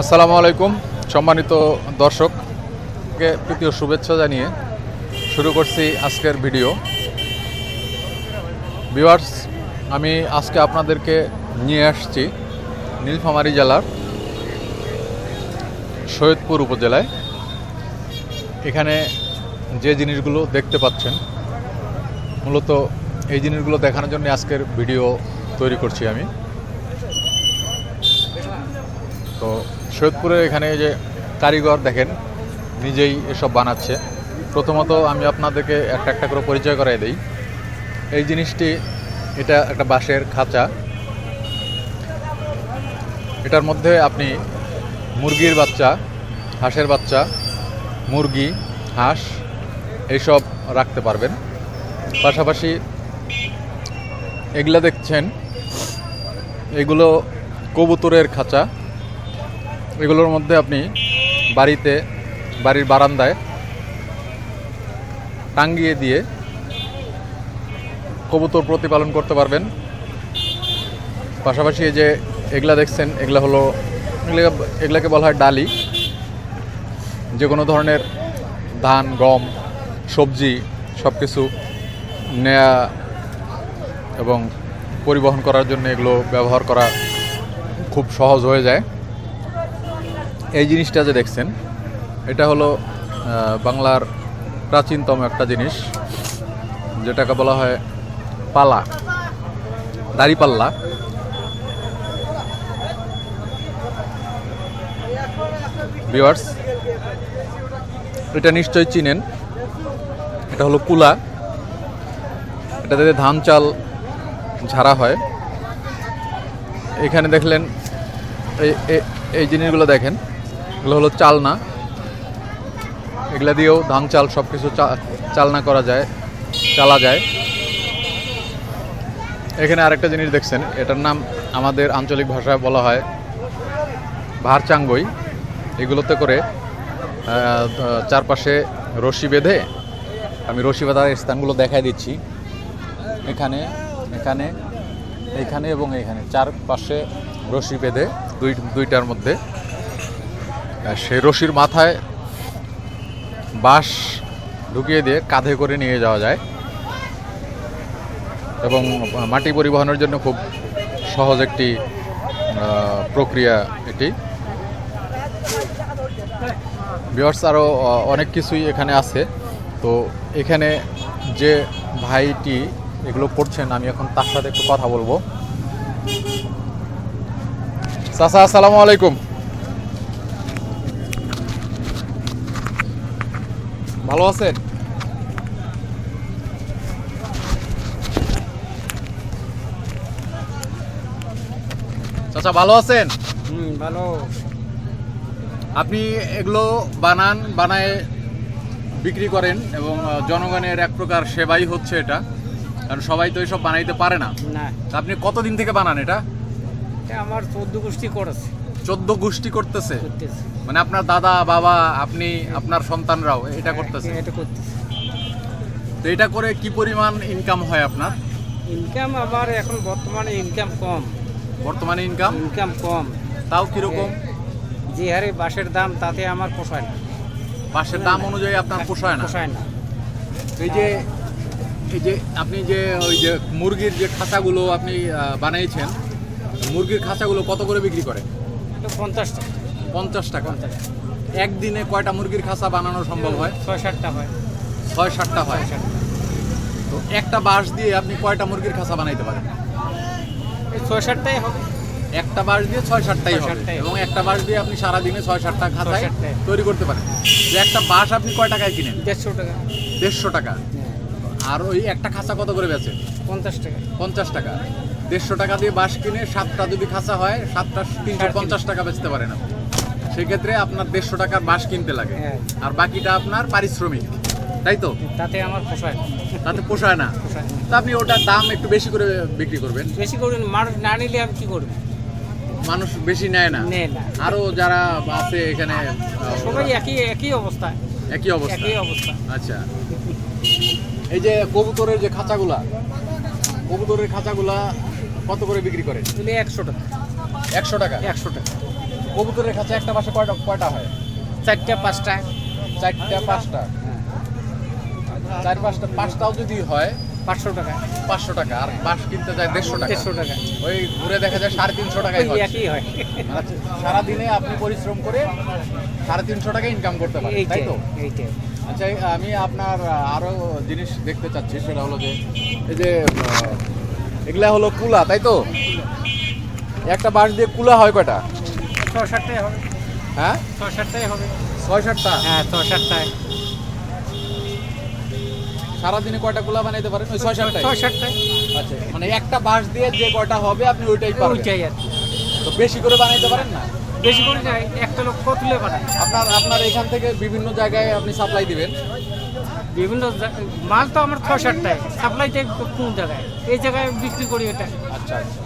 আসসালামু আলাইকুম, সম্মানিত দর্শককে তৃতীয় শুভেচ্ছা জানিয়ে শুরু করছি আজকের ভিডিও। ভিউয়ার্স, আমি আজকে আপনাদেরকে নিয়ে আসছি নীলফামারী জেলার সৈয়দপুর উপজেলায়। এখানে যে জিনিসগুলো দেখতে পাচ্ছেন, মূলত এই জিনিসগুলো দেখানোর জন্য আজকের ভিডিও তৈরি করছি আমি। সৈয়দপুরে এখানে যে কারিগর দেখেন, নিজেই এসব বানাচ্ছে। প্রথমত আমি আপনাদেরকে একটা একটা করে পরিচয় করাই দিই। এই জিনিসটি, এটা একটা বাঁশের খাঁচা। এটার মধ্যে আপনি মুরগির বাচ্চা, হাঁসের বাচ্চা, মুরগি, হাঁস, এইসব রাখতে পারবেন। পাশাপাশি এগুলা দেখছেন, এগুলো কবুতরের খাঁচা। এগুলোর মধ্যে আপনি বাড়িতে, বাড়ির বারান্দায় টাঙ্গিয়ে দিয়ে কবুতর প্রতিপালন করতে পারবেন। পাশাপাশি যে এগুলা দেখছেন, এগুলা হলো, এগুলা, এগুলাকে বলা হয় ডালি। যে কোনো ধরনের ধান, গম, সবজি সব কিছু নেয়া এবং পরিবহন করার জন্য এগুলো ব্যবহার করা খুব সহজ হয়ে যায়। এই জিনিসটা যে দেখছেন, এটা হলো বাংলার প্রাচীনতম একটা জিনিস, যেটাকে বলা হয় পালা, দাড়িপাল্লা। ভিওয়ার্স এটা নিশ্চয়ই চিনেন। এটা হলো কুলা। এটা এটাতে ধান চাল ঝাড়া হয়। এখানে দেখলেন এই এই জিনিসগুলো দেখেন। এগুলো হলো চালনা। এগুলা দিয়েও ধান চাল সব কিছু চালনা করা যায়, চালা যায়। এখানে আরেকটা জিনিস দেখছেন, এটার নাম আমাদের আঞ্চলিক ভাষায় বলা হয় ভারচাঙ্গই এগুলোতে করে চারপাশে রশি বেঁধে আমি রশি বাঁধার স্থানগুলো দেখাই দিচ্ছি। এখানে এখানে এইখানে এবং এখানে, চারপাশে রশি বেঁধে দুই দুইটার মধ্যে। সেই রশির মাথায় বাঁশ ঢুকিয়ে দিয়ে কাঁধে করে নিয়ে যাওয়া যায়। এবং মাটি পরিবহনের জন্য খুব সহজ একটি প্রক্রিয়া এটি। বিয়ার্স আরও অনেক কিছুই এখানে আছে। তো এখানে যে ভাইটি এগুলো করছেন আমি এখন তার সাথে একটু কথা বলব। চাচা, আসসালামু আলাইকুম। ভালো আছেন চাচা ভালো আছেন হুম ভালো আপনি এগুলো বানান বানায় বিক্রি করেন এবং জনগণের এক প্রকার সেবাই হচ্ছে এটা। কারণ সবাই তো এসব বানাইতে পারে না। আপনি কতদিন থেকে বানান এটা আমার চোদ্দ গোষ্ঠী করেছে। চোদ্দ গোষ্ঠী করতেছে। করতেছে। মানে আপনার দাদা বাবা আপনি আপনার সন্তানরাও এটা করতেছে? এটা করতেছে। তো এটা করে কি পরিমাণ ইনকাম হয় আপনার? ইনকাম আমার এখন বর্তমানে ইনকাম কম। বর্তমানে ইনকাম ইনকাম কম। তাও কীরকম? যে হারে বাঁশের দাম তাতে আমার পোষায় না। পাশের দাম অনুযায়ী আপনার পোষায় না? পোষায় না। এই যে এই যে আপনি যে ওই যে মুরগির যে খাঁচাগুলো আপনি বানিয়েছেন মুরগির খাঁচাগুলো কত করে বিক্রি করেন এটা পঞ্চাশ টাকা। পঞ্চাশ টাকা একদিনে কয়টা মুরগির খাঁচা বানানো সম্ভব হয়? ছয় সাতটা হয়। ছয় সাতটা হয় তো একটা বাঁশ দিয়ে আপনি কয়টা মুরগির খাঁচা বানাইতে পারেন? ছয় সাতটাই হবে। একটা বাঁশ দিয়ে ছয় সাতটাই হবে এবং একটা বাঁশ দিয়ে আপনি সারা দিনে ছয় সাতটা খাঁচায়। তৈরি করতে পারেন। যে একটা বাঁশ আপনি কয় টাকায় কিনেন? দেড়শো টাকা। দেড়শো টাকা। আর ওই একটা খাঁচা কত করে বেচেন পঞ্চাশ টাকা। পঞ্চাশ টাকা। দেড়শো টাকা দিয়ে বাঁশ কিনে সাতটা যদি খাঁচা হয় সাতটা তিনশো পঞ্চাশ টাকা বেচতে পারেন আপনি। সেক্ষেত্রে আপনার দেড়শো টাকার বাঁশ কিনতে লাগে। হ্যাঁ। আর বাকিটা আপনার পারিশ্রমিক। তাই তো? তাতে আমার পোষায় তাতে পোষায় না। তা আপনি ওটার দাম একটু বেশি করে বিক্রি করবেন? বেশি করে মানুষ না নিলে আমি কি করব? মানুষ বেশি নেয় না। আরও যারা আছে এখানে সবাই একই একই অবস্থা। একই অবস্থা? একই অবস্থা। আচ্ছা। এই যে কবুতরের যে খাঁচাগুলা কবুতরের খাঁচাগুলা কত করে বিক্রি করেন? একশো টাকা। একশো টাকা? একশো টাকা। কবুতরের কাছে একটা বাসা কয়টা কয়টা হয়? চারটা পাঁচটা। চারটা পাঁচটা? চার পাঁচটা পাঁচটাও যদি হয় পাঁচশো টাকা। পাঁচশো টাকা আর বাস কিনতে যায় দেড়শো টাকা। দেড়শো টাকা। ওই ঘুরে দেখা যায় সাড়ে তিনশো টাকায় একই হয়। মানে সারাদিনে আপনি পরিশ্রম করে সাড়ে তিনশো টাকা ইনকাম করতে পারেন তাই তো? আচ্ছা আমি আপনার আরও জিনিস দেখতে চাচ্ছি সেটা হলো যে এই যে এগুলা হলো কুলা তাই তো? একটা বাঁশ দিয়ে কুলা হয় কয়টা? ছ সাতটাই হবে। হ্যাঁ? ছ সাতটাই হবে। ছয় হ্যাঁ ছ সাতটায় সারাদিনে কয়টা কুলা বানাইতে পারেন? ওই ছয় সাতটায় ছ সাতটায় আচ্ছা মানে একটা বাঁশ দিয়ে যে কয়টা হবে আপনি ওইটাই পারবেন। ওইটাই আর কি। তো বেশি করে বানাইতে পারেন না? বেশি করে যায় একটা লোক কতলে বানায়। আপনার আপনার এখান থেকে বিভিন্ন জায়গায় আপনি সাপ্লাই দিবেন? বিভিন্ন মাল তো আমার ছ সাতটায় সাপ্লাইতে কোন জায়গায়? এই জায়গায় বিক্রি করি এটা আচ্ছা আচ্ছা।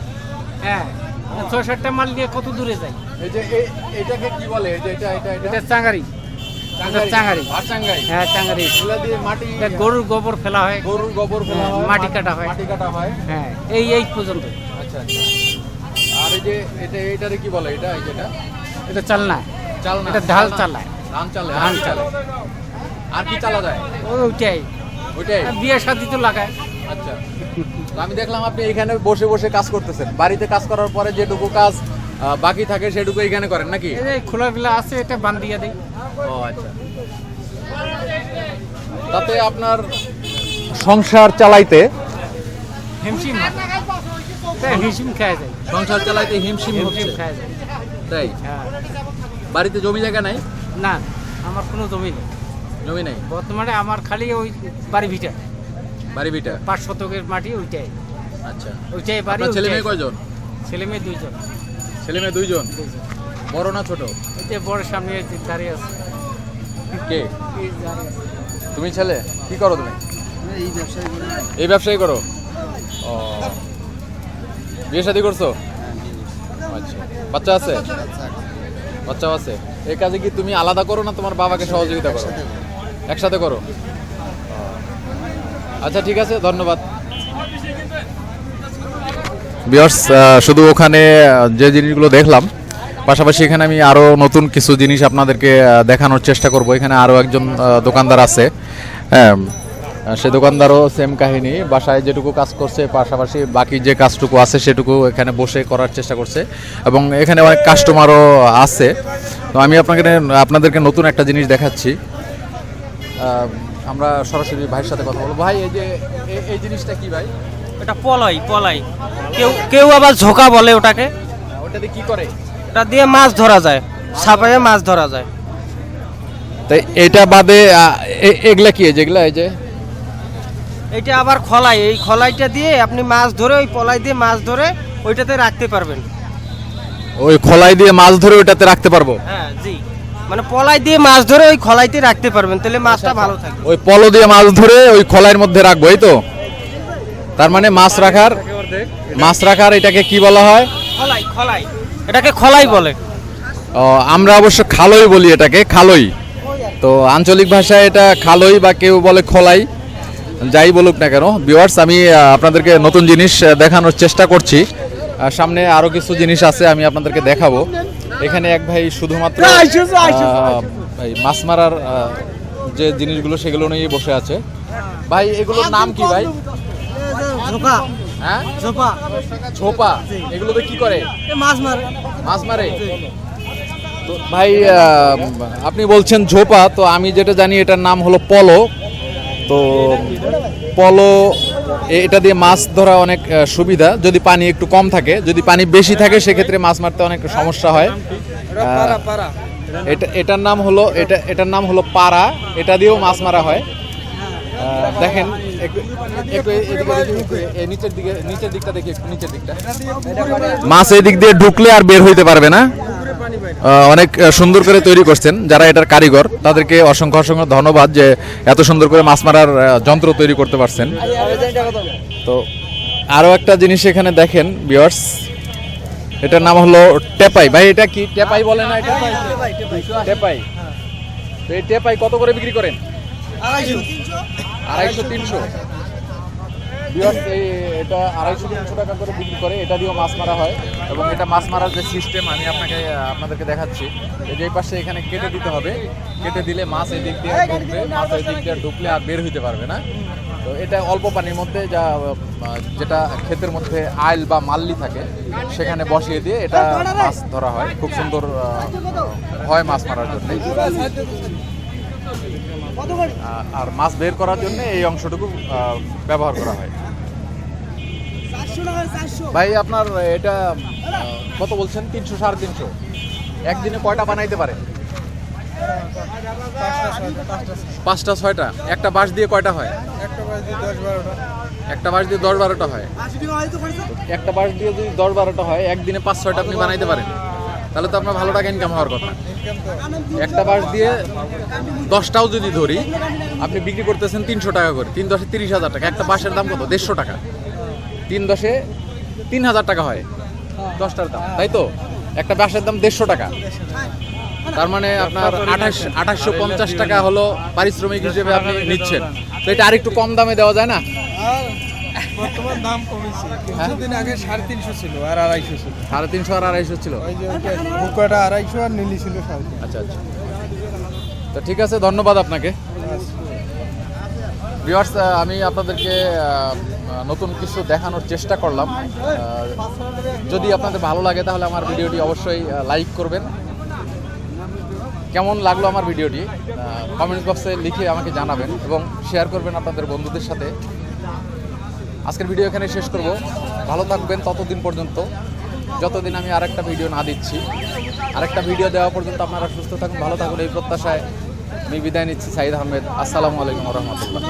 হ্যাঁ। ছ সাতটা মাল নিয়ে কত দূরে যাই? এই যে এটাকে কি বলে? যে এটা এটা এটা? এটা চাঙ্গারি চাঙ্গারি হ্যাঁ চাঙ্গারি দিয়ে মাটি গরুর গোবর ফেলা হয়। গরুর গোবর ফেলা হ্যাঁ, মাটি কাটা হয়। মাটি কাটা হয়। হ্যাঁ এই এই পর্যন্ত। আচ্ছা আচ্ছা। আর এই যে এটা এটারে কি বলে? এটা এটা চাল না চাল না এটা ঢাল চালায়। ধান চালে ধান চালে আর কি চালা যায়? ওইটাই। ওইটাই? বিয়ে শাদি তো লাগায়। আচ্ছা। আমি দেখলাম আপনি এখানে বসে বসে কাজ করতেছেন। বাড়িতে কাজ করার পরে যেটুকু কাজ বাকি থাকে সেটুকু এখানে করেন নাকি? এই যে আছে এটা বান দিয়ে দেয় ও আচ্ছা। তাতে আপনার সংসার চালাইতে হিমশিম তাই হিমশিম খাওয়া যায়। সংসার চালাইতে হিমশিম হিমশিম খাওয়া যায়। তাই? হ্যাঁ। বাড়িতে জমি জায়গা নাই? না আমার কোনো জমি নেই। জমি নাই? বর্তমানে আমার খালি ওই বাড়ি ভিটা। বাড়ি বিটা? পাঁচ শতকের মাটি ওইটাই। আচ্ছা। ওইটাই বাড়ি আপনার ছেলে মেয়ে কয়জন? ছেলে মেয়ে দুইজন। ছেলে মেয়ে দুইজন? বড় না ছোট? ওই যে বড় সামনে দাঁড়িয়ে আছে। কে। তুমি ছেলে? কি করো তুমি? এই ব্যবসায়ী এই ব্যবসায়ী করো? ও। বিয়ে শাদী করছ? আচ্ছা। বাচ্চা আছে? বাচ্চাও আছে। এই কাজে কি তুমি আলাদা করো না তোমার বাবাকে সহযোগিতা করো। একসাথে করো। আচ্ছা ঠিক আছে, ধন্যবাদ। বিয়ার্স শুধু ওখানে যে জিনিসগুলো দেখলাম, পাশাপাশি এখানে আমি আরও নতুন কিছু জিনিস আপনাদেরকে দেখানোর চেষ্টা করব। এখানে আরও একজন দোকানদার আছে। হ্যাঁ সে দোকানদারও সেম কাহিনী। বাসায় যেটুকু কাজ করছে, পাশাপাশি বাকি যে কাজটুকু আছে, সেটুকু এখানে বসে করার চেষ্টা করছে। এবং এখানে অনেক কাস্টমারও আছে। তো আমি আপনাকে, আপনাদেরকে নতুন একটা জিনিস দেখাচ্ছি। আমরা সরাসরি ভাইয়ের সাথে কথা বলব। ভাই এই যে এই- জিনিসটা কি ভাই? এটা পলাই পলাই। কেউ কেউ আবার ঝোকা বলে ওটাকে। আহ, ওটাতে কি করে? ওটা দিয়ে মাছ ধরা যায়। ছাপায়ে মাছ ধরা যায়। তাই এটা বাদে এগুলা কি যেগুলা এই যে? এটা আবার খলাই। এই খলাইটা দিয়ে আপনি মাছ ধরে ওই পলাই দিয়ে মাছ ধরে ওইটাতে রাখতে পারবেন। ওই খলাই দিয়ে মাছ ধরে ওইটাতে রাখতে পারব? হ্যাঁ জি। মানে পলাই দিয়ে মাছ ধরে ওই খলাইতে রাখতে পারবেন তাহলে মাছটা ভালো থাকবে। ওই পলো দিয়ে মাছ ধরে ওই খলাইয়ের মধ্যে রাখব এই তো? তার মানে মাছ রাখার মাছ রাখার এটাকে কি বলা হয়? খলাই খলাই এটাকে খলাই বলে। ও, আমরা অবশ্য খালই বলি এটাকে খালই। তো আঞ্চলিক ভাষায় এটা খালই বা কেউ বলে খোলাই যাই বলুক না কেন। বিওয়ার্স আমি আপনাদেরকে নতুন জিনিস দেখানোর চেষ্টা করছি। সামনে আরও কিছু জিনিস আছে আমি আপনাদেরকে দেখাবো। এখানে এক ভাই শুধুমাত্র মাছ মারার যে জিনিসগুলো সেগুলো নিয়ে বসে আছে। ভাই এগুলোর নাম কি ভাই? হ্যাঁ? ঝোপা। ছোপা এগুলোতে কি করে? মাছ মারে। মাছ মারে? তো ভাই আপনি বলছেন ঝোপা তো আমি যেটা জানি এটার নাম হলো পলো। তো পলো এটা দিয়ে মাছ ধরা অনেক সুবিধা। যদি পানি একটু কম থাকে যদি পানি বেশি থাকে সেক্ষেত্রে মাছ মারতে অনেক সমস্যা হয়। এটা এটার নাম হলো এটা এটার নাম হলো পাড়া এটা দিয়েও মাছ মারা হয়। দেখেন নিচের দিকে নিচের দিকটা দেখি একটু নিচের দিকটা। মাছ এই দিক দিয়ে ঢুকলে আর বের হইতে পারবে না। অনেক সুন্দর করে তৈরি করছেন যারা এটার কারিগর, তাদেরকে অসংখ্য অসংখ্য ধন্যবাদ যে এত সুন্দর করে মাছ মারার যন্ত্র তৈরি করতে পারছেন। তো আরও একটা জিনিস এখানে দেখেন বিয়ার্স এটার নাম হলো টেপাই। ভাই, এটা কি? টেপাই বলে না এটা? টেপাই। তো এই টেপাই কত করে বিক্রি করেন? আড়াইশো, তিনশো। এই এটা আড়াইশো তিনশো টাকা করে বিক্রি করে এটা দিয়েও মাছ মারা হয়। এবং এটা মাছ মারার যে সিস্টেম আমি আপনাকে আপনাদেরকে দেখাচ্ছি। এই যে পাশে এখানে কেটে দিতে হবে। কেটে দিলে মাছ এই দিক দিয়ে ঢুকবে মাছ এই দিক দিয়ে ঢুকলে আর বের হইতে পারবে না। তো এটা অল্প পানির মধ্যে যা যেটা ক্ষেতের মধ্যে আইল বা মাল্লি থাকে সেখানে বসিয়ে দিয়ে এটা মাছ ধরা হয়। খুব সুন্দর হয় মাছ মারার জন্য। আর মাছ বের করার জন্য এই অংশটুকু ব্যবহার করা হয়। ভাই, আপনার এটা কত বলছেন? তিনশো, সাড়ে তিনশো। একদিনে কয়টা বানাইতে পারে? পাঁচটা, ছয়টা। একটা বাঁশ দিয়ে কয়টা হয়? একটা বাঁশ দিয়ে দশ বারোটা হয়। একটা বাঁশ দিয়ে যদি দশ বারোটা হয়, একদিনে পাঁচ, ছয়টা আপনি বানাইতে পারেন। তাহলে তো আপনার ভালো টাকা ইনকাম হওয়ার কথা। একটা বাঁশ দিয়ে দশটাও যদি ধরি, আপনি বিক্রি করতেছেন তিনশো টাকা করে। তিন দশে তিরিশ হাজার টাকা। একটা বাঁশের দাম কত? দেড়শো টাকা। তিন দশে তিন হাজার টাকা হয়। দশটার দাম তাই তো? একটা বাঁশের দাম দেড়শো টাকা। তার মানে আপনার আঠাশ আঠাশশো পঞ্চাশ টাকা হলো পারিশ্রমিক হিসেবে আপনি নিচ্ছেন। তো এটা আরেকটু কম দামে দেওয়া যায় না? বর্তমান দাম কমেছে হ্যাঁ? কিছুদিন আগে সাড়ে তিনশো ছিল আর আড়াইশো ছিল। সাড়ে তিনশো আর আড়াইশো ছিল? বুকাটা আড়াইশো আর নীলি ছিল আচ্ছা আচ্ছা। তো ঠিক আছে ধন্যবাদ আপনাকে। ভিউয়ার্স আমি আপনাদেরকে নতুন কিছু দেখানোর চেষ্টা করলাম। যদি আপনাদের ভালো লাগে তাহলে আমার ভিডিওটি অবশ্যই লাইক করবেন। কেমন লাগল আমার ভিডিওটি? কমেন্ট বক্সে লিখে আমাকে জানাবেন এবং শেয়ার করবেন আপনাদের বন্ধুদের সাথে। আজকের ভিডিও এখানে শেষ করব। ভালো থাকবেন ততদিন পর্যন্ত। যতদিন আমি আরেকটা ভিডিও না দিচ্ছি, আরেকটা ভিডিও দেওয়া পর্যন্ত আপনারা সুস্থ থাকুন, ভালো থাকুন। এই প্রত্যাশায় আমি বিদায় নিচ্ছি সাইদ আহমেদ। আসসালামু আলাইকুম রহমতুল্লাহ।